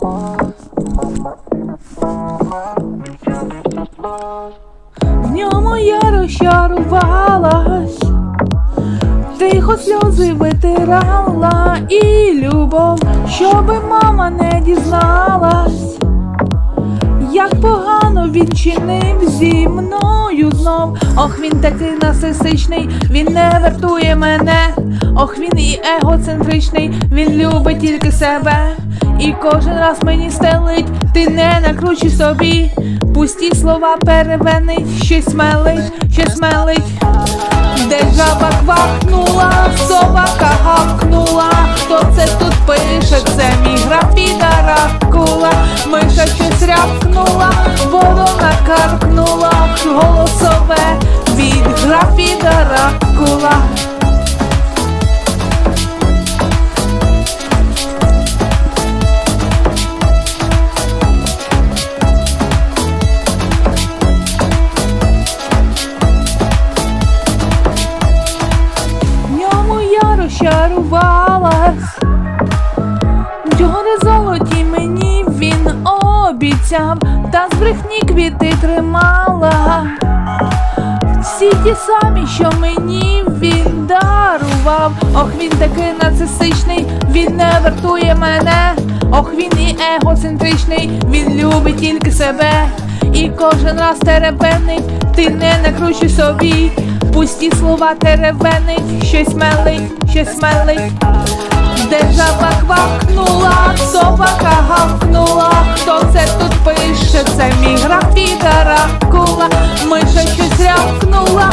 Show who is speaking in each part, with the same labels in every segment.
Speaker 1: В ньому я розчарувалась, тихо сльози витирала і любов, щоби мама не дізналась, як погано він чинив зі мною знов. Ох, він такий насисичний, він не вартує мене. Ох, він і егоцентричний, він любить тільки себе. І кожен раз мені стелить, ти не накручуй собі. Пусті слова перевенить, щось мелить, щось мелить. Де жаба квакнула, собака гавкнула. Хто це тут пише? Це мій графіда ракула. Миша щось рявкнула, ворона каркнула, голосове від графіда ракула. Я розчарувалась. Гори золоті мені він обіцяв, та з брехні квіти тримала. Всі ті самі, що мені він дарував. Ох, він такий нарцисичний, він не вартує мене. Ох, він і егоцентричний, він любить тільки себе. І кожен раз теребенить, ти не накручуй собі. Пусті слова теребенить, щось мелить, щось смелий. Де квакнула, собака гавкнула. Хто це тут пише? Це мій графіда ракула. Миша щось рявкнула,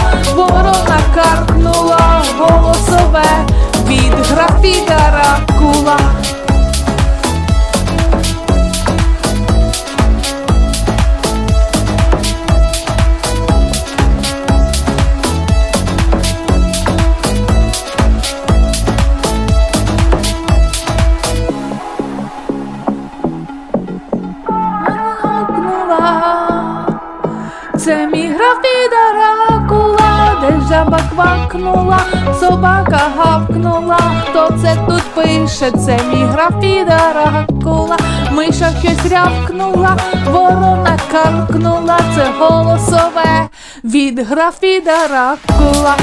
Speaker 1: Це мій графіда ракула, де жаба квакнула, собака гавкнула. Хто це тут пише? Це мій графіда ракула. Миша щось рявкнула, ворона каркнула. Це голосове від графіда ракула.